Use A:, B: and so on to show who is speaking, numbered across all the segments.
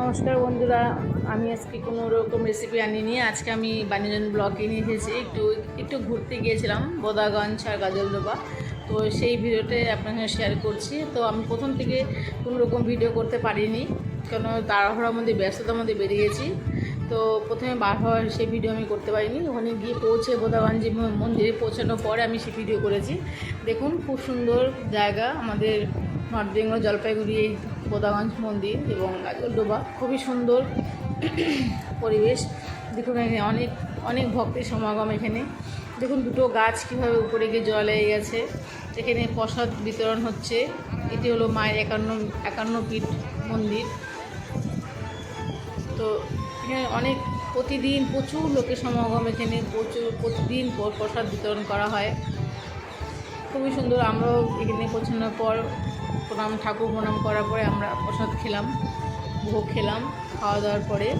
A: নমস্কার বন্ধুরা, আমি আজকে কোনো রকম রেসিপি আনিনি। আজকে আমি বানিজন ব্লগে নিয়ে এসেছি। একটু একটু ঘুরতে গিয়েছিলাম, বোদাগঞ্জ আর গাজলডোবা। তো সেই আপনার সঙ্গে শেয়ার করছি। তো আমি প্রথম থেকে কোনো রকম ভিডিও করতে পারিনি কেন তাড়াহুড়ার মধ্যে, ব্যস্ততার মধ্যে বেরিয়ে গেছি। তো প্রথমে বার হওয়ার সেই ভিডিও আমি করতে পারিনি। ওখানে গিয়ে পৌঁছে বোদাগঞ্জ মন্দিরে পৌঁছানোর পরে আমি সেই ভিডিও করেছি। দেখুন, খুব সুন্দর জায়গা। আমাদের নর্থ বেঙ্গল জলপাইগুড়ি বোদাগঞ্জ মন্দির এবং গাজলডোবা খুবই সুন্দর পরিবেশ। দেখুন এখানে অনেক অনেক ভক্তের সমাগম এখানে। দেখুন দুটো গাছ কীভাবে উপরে গিয়ে জল লেগে গেছে। এখানে প্রসাদ বিতরণ হচ্ছে। এটি হলো মায়ের একান্ন একান্ন পীঠ মন্দির। তো এখানে অনেক, প্রতিদিন প্রচুর লোকের সমাগম এখানে। প্রচুর, প্রতিদিন পর প্রসাদ বিতরণ করা হয়। খুবই সুন্দর। আমরাও এখানে পৌঁছানোর পর প্রণাম ঠাকুর প্রণাম করার পরে আমরা প্রসাদ খেলাম, ভোগ খেলাম, খাওয়া দাওয়ার পরে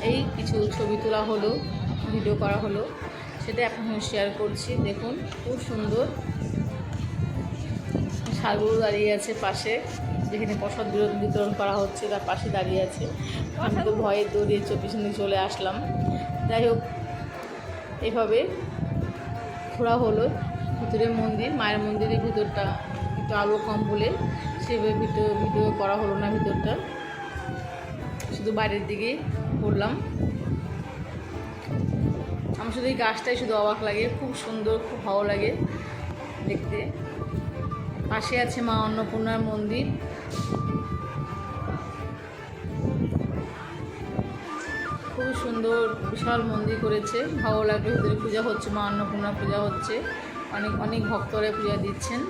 A: এই কিছু ছবি তোলা হলো ভিডিও করা হলো সেটা আপনার সঙ্গে শেয়ার করছি। দেখুন, খুব সুন্দর। সারগুলো দাঁড়িয়ে আছে পাশে, যেখানে প্রসাদ বিতরণ- করা হচ্ছে, তার পাশে দাঁড়িয়ে আছে। আমি তো ভয়ে দৌড়িয়ে পিছনে চলে আসলাম। যাই হোক, এভাবে ঘোরা হলো। ভিতরে মন্দির, মায়ের মন্দিরের ভিতরটা একটু আলো কম বলে সেভাবে ভিডিও ভিডিও করা হলো না ভিতরটা। শুধু বাইরের দিকেই করলাম। আমার শুধু এই গাছটাই শুধু অবাক লাগে, খুব সুন্দর, খুব ভালো লাগে দেখতে। পাশে আছে মা অন্নপূর্ণার মন্দির। খুব সুন্দর, বিশাল মন্দির করেছে। ভালো লাগে ভিতরে পূজা হচ্ছে, মা অন্নপূর্ণা পূজা হচ্ছে। অনেক অনেক ভক্তরা পূজা দিচ্ছেন।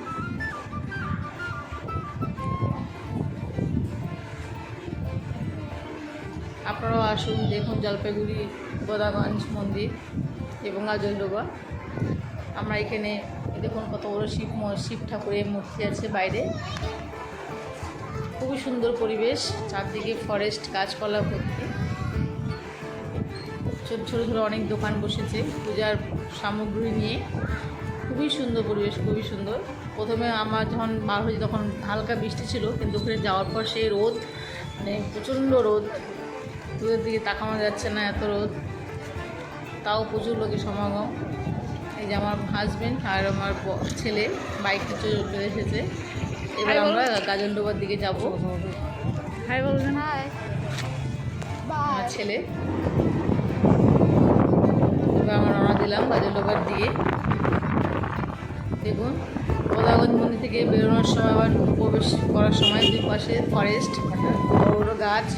A: আসুন, দেখুন জলপাইগুড়ি বোদাগঞ্জ মন্দির এবং আজলডোবা আমরা এখানে দেখুন কত বড় শিব শিব ঠাকুরের মূর্তি আছে বাইরে। খুবই সুন্দর পরিবেশ, চারদিকে ফরেস্ট গাছপালা ভর্তি। ছোট, ছোটো ছোটো অনেক দোকান বসেছে পূজার সামগ্রী নিয়ে। খুবই সুন্দর পরিবেশ, খুবই সুন্দর। প্রথমে আমার যখন বার হয়েছি তখন হালকা বৃষ্টি ছিল, কিন্তু ওখানে যাওয়ার পর সেই রোদ মানে প্রচণ্ড রোদ। দূরের দিকে তাকানো যাচ্ছে না এত রোদ। তাও প্রচুর লোকের সমাগম। এই যে আমার হাজবেন্ড আর আমার ছেলে বাইকে চলে এসেছে। এবার আমরা গাজনডোবার দিকে যাব। হাই বলবেন। আমার ছেলে। এবার আমরা রওনা দিলাম গাজনডোবার দিয়ে দেখুন গোদাগঞ্জ মন্দির থেকে বেরোনোর সময় আবার প্রবেশ করার সময় দুই পাশে ফরেস্ট বড় বড় গাছ।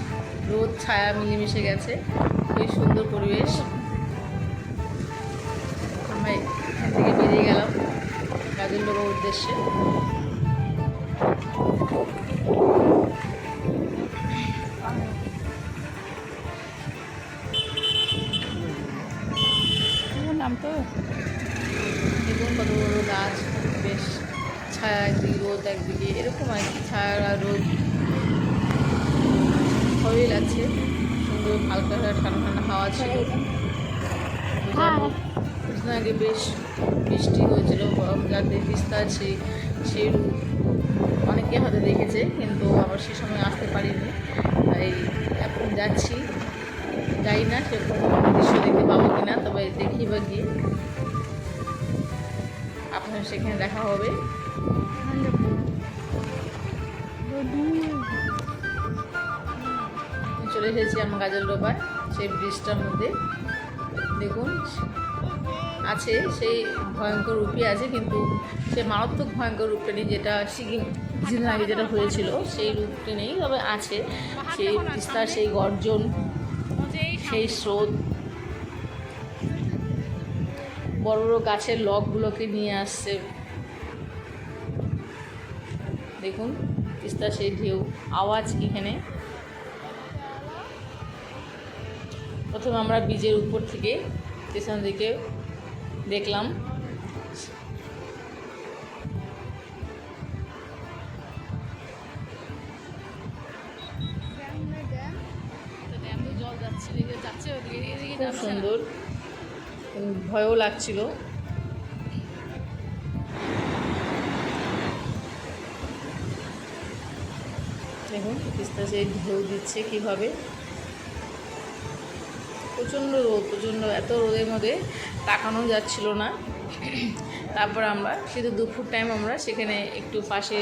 A: রোদ, ছায়া মিলেমিশে গেছে। খুবই সুন্দর পরিবেশ। আমরা এখান থেকে বেরিয়ে গেলাম গাজলডোবার উদ্দেশ্যে। নাম কত গাছ, বেশ ছায়া, একদিকে রোদ, একদিকে এরকম আর কি, ছায়া রোদ। লাগছে সুন্দর হালকা ঠান্ডা ঠান্ডা হাওয়া ছিল। কিছুদিন আগে বেশ বৃষ্টি হয়েছিল গরম যাতে তিস্তা সেই সেই অনেকে হয়তো দেখেছে কিন্তু আমরা সে সময় আসতে পারিনি। তাই এখন যাচ্ছি। যাই না সেরকম দৃশ্য দেখতে পাবো কিনা তবে দেখি বা গিয়ে। আপনার সেখানে দেখা হবে। চলে এসেছি আমার গাজল ডোবায় সেই ব্রিজটার মধ্যে। দেখুন, আছে, সেই ভয়ঙ্কর রূপই আছে, কিন্তু সে মারাত্মক ভয়ঙ্কর রূপটা নেই, যেটা সিকিম কিছুদিন আগে যেটা হয়েছিল, সেই রূপটি নেই, তবে আছে সেই তিস্তার সেই গর্জন, সেই স্রোত। বড় বড় গাছের লকগুলোকে নিয়ে আসছে। দেখুন তিস্তা সেই ঢেউ। আওয়াজ এখানে? প্রথমে আমরা বীজের উপর থেকে স্টেশন দিকে দেখলাম। খুব সুন্দর। ভয়ও লাগছিল। দেখুন তিস্তা সেই ঢেউ দিচ্ছে কীভাবে। প্রচণ্ড রোদ, প্রচণ্ড এত রোদের মধ্যে তাকানো যাচ্ছিল না। তারপর আমরা কিন্তু দুপুর টাইম আমরা সেখানে একটু পাশে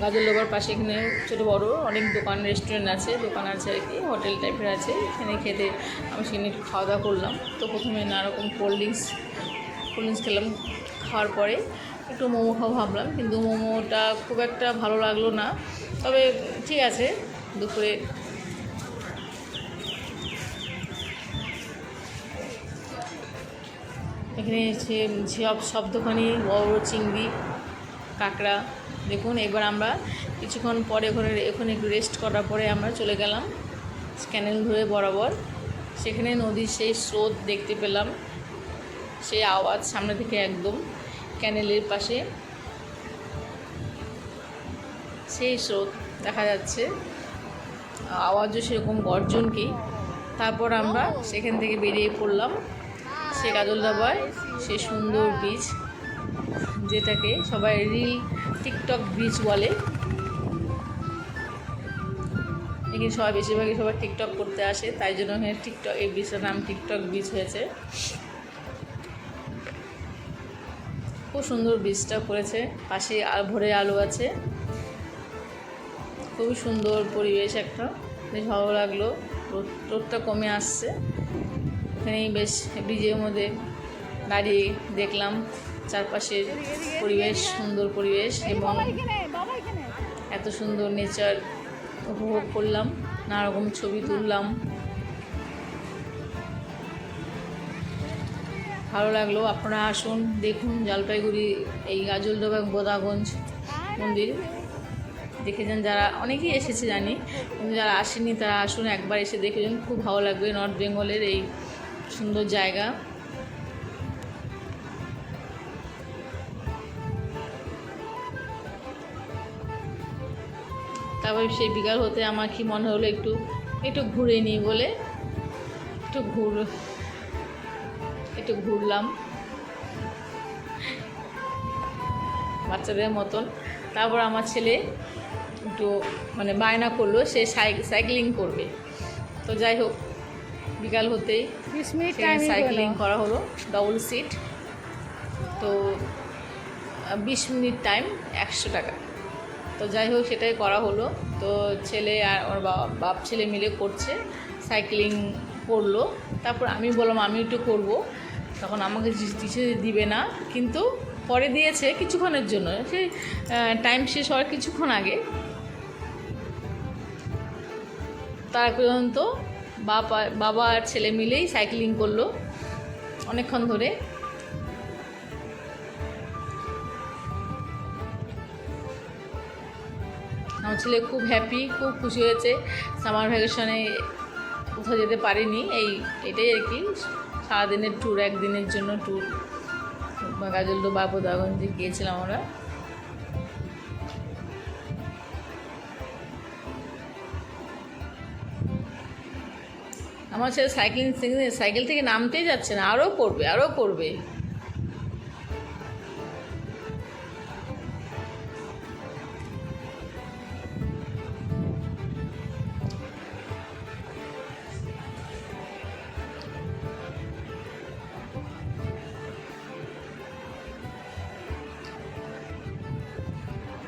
A: গাজর লোবার পাশে এখানে ছোটো বড় অনেক দোকান রেস্টুরেন্ট আছে, দোকান আছে আর কি হোটেল টাইপের আছে। এখানে খেতে আমি সেখানে একটু খাওয়া দাওয়া করলাম। তো প্রথমে নানারকম কোল্ড ড্রিঙ্কস কোল্ড ড্রিঙ্কস খেলাম খাওয়ার পরে একটু মোমো খাওয়া ভাবলাম, কিন্তু মোমোটা খুব একটা ভালো লাগল না। তবে ঠিক আছে, দুপুরে এখানে হচ্ছে সব সব দোকানই বড় চিংড়ি, কাঁকড়া। দেখুন, এবার আমরা কিছুক্ষণ পরে ওখানে ওখানে একটু রেস্ট করার পরে আমরা চলে গেলাম ক্যানেল ধরে বরাবর। সেখানে নদীর সেই স্রোত দেখতে পেলাম। সেই আওয়াজ সামনে থেকে একদম ক্যানেলের পাশে। সেই স্রোত দেখা যাচ্ছে। আওয়াজও সেরকম গর্জনকেই তারপর আমরা সেখান থেকে বেরিয়ে পড়লাম। সে গাজলদাবায় সে সুন্দর বীজ, যেটাকে সবাই রিল, টিকটক বীজ বলে। এখানে সবাই বেশিরভাগই সবাই টিকটক করতে আসে, তাই জন্য এখানে টিকটক, এই বীজটার নাম টিকটক বীজ হয়েছে। খুব সুন্দর বীজটা করেছে, পাশে ভরে আলো আছে। খুবই সুন্দর পরিবেশ একটা, বেশ ভালো লাগল, রোদ রোদটা কমে আসছে। এখানেই বেশ ব্রিজের মধ্যে দাঁড়িয়ে দেখলাম চারপাশের পরিবেশ, সুন্দর পরিবেশ এবং এত সুন্দর নেচার উপভোগ করলাম নানা রকম ছবি তুললাম। ভালো লাগল, আপনারা আসুন, দেখুন জলপাইগুড়ি, এই গাজলডোবা বোদাগঞ্জ মন্দির। দেখেছেন যারা, অনেকেই এসেছে জানি, কিন্তু যারা আসেনি তারা আসুন, একবার এসে দেখে যান, খুব ভালো লাগবে নর্থ বেঙ্গলের এই সুন্দর জায়গা। তারপর সেই বিকাল হতে আমার কি মনে হলো একটু একটু ঘুরে নিই বলে, একটু ঘুর, একটু ঘুরলাম। বাচ্চাদের মতন। তারপর আমার ছেলে একটু মানে বায়না করল, সে সাই- সাইক্লিং করবে। তো যাই হোক বিকাল হতেই
B: বিশ মিনিট
A: সাইক্লিং করা হলো ডবল সিট তো বিশ মিনিট টাইম একশো টাকা। তো যাই হোক সেটাই করা হলো। তো ছেলে আর ওর বা- বাপ ছেলে মিলে করছে সাইক্লিং করল। তারপর আমি বললাম আমি একটু করব। তখন আমাকে কিছু দিবে না। কিন্তু পরে দিয়েছে কিছুক্ষণের জন্য। সেই টাইম শেষ হওয়ার কিছুক্ষণ আগে। তার পর্যন্ত বাবা বাবা আর ছেলে মিলেই সাইক্লিং করল অনেকক্ষণ ধরে। আমার ছেলে খুব হ্যাপি খুব খুশি হয়েছে। সামার ভ্যাকেশনে কোথাও যেতে পারিনি, এই, এটাই আর কি। সারাদিনের ট্যুর একদিনের জন্য ট্যুর গাজল গাজলডো বাবুদাগঞ্জে গিয়েছিলাম আমরা। আমার ছেলে সাইকেল সাইকেল থেকে নামতেই যাচ্ছে না আরও করবে আরও করবে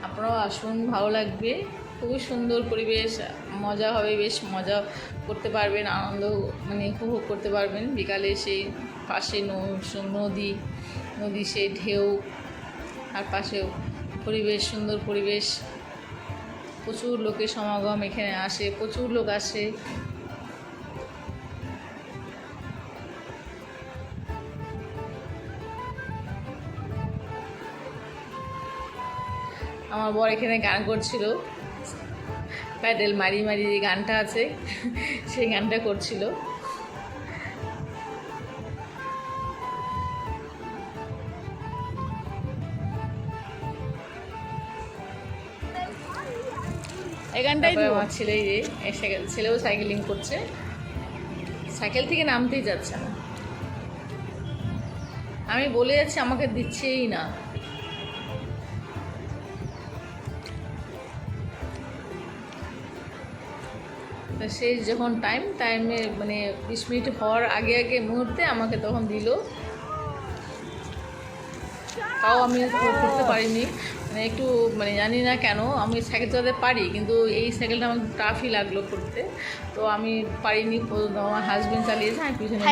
A: আপনারাও আসুন, ভালো লাগবে। খুবই সুন্দর পরিবেশ, মজা হবে, বেশ মজা করতে পারবেন, আনন্দ মানে উপভোগ করতে পারবেন। বিকালে সেই পাশে নদী নদী সেই ঢেউ আর পাশেও পরিবেশ, সুন্দর পরিবেশ। প্রচুর লোকের সমাগম এখানে আসে, প্রচুর লোক আসে। আমার বর এখানে গান করছিল। প্যাডেল মারি মারি যে গানটা আছে সেই গানটা করছিল।
B: এই গানটাই
A: তারপরে
B: দিব।
A: আমার ছেলে সাইকেল ছেলেও সাইকেলিং করছে। সাইকেল থেকে নামতেই যাচ্ছে না। আমি বলে যাচ্ছি আমাকে দিচ্ছেই না। তা সেই যখন টাইম টাইমে মানে বিশ মিনিট হওয়ার আগে আগে মুহূর্তে আমাকে তখন দিল। তাও আমি করতে পারিনি। মানে একটু মানে জানি না কেন আমি সাইকেল চালাতে পারি কিন্তু এই সাইকেলটা আমার টাফই লাগল করতে। তো আমি পারিনি আমার হাজবেন্ড চালিয়েছে আমি পিছনে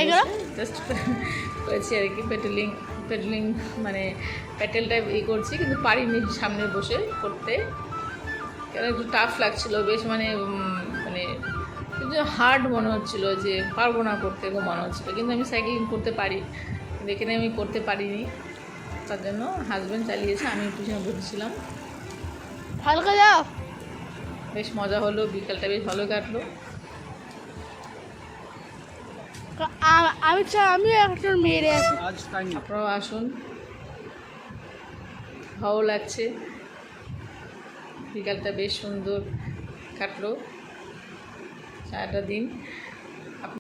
A: জাস্ট করেছি আর কি পেট্রোলিং পেট্রোলিং মানে পেট্রোলটা ই করছি কিন্তু পারিনি সামনে বসে করতে। কেন একটু টাফ লাগছিল বেশ মানে মানে হার্ড মনে হচ্ছিল যে পারব না করতে এরকম মনে হচ্ছিল। কিন্তু আমি সাইক্লিং করতে পারি। এখানে আমি করতে পারিনি। তার জন্য হাজব্যান্ড চালিয়েছে আমি পিছনে বসেছিলাম
B: হালকা যাও।
A: বেশ মজা হলো বিকালটা বেশ ভালো কাটলো।
B: আমি আমিও একজন
C: মেয়েরে
A: আপনারাও আসুন। ভালো লাগছে। বিকালটা বেশ সুন্দর কাটলো। সারাটা দিন।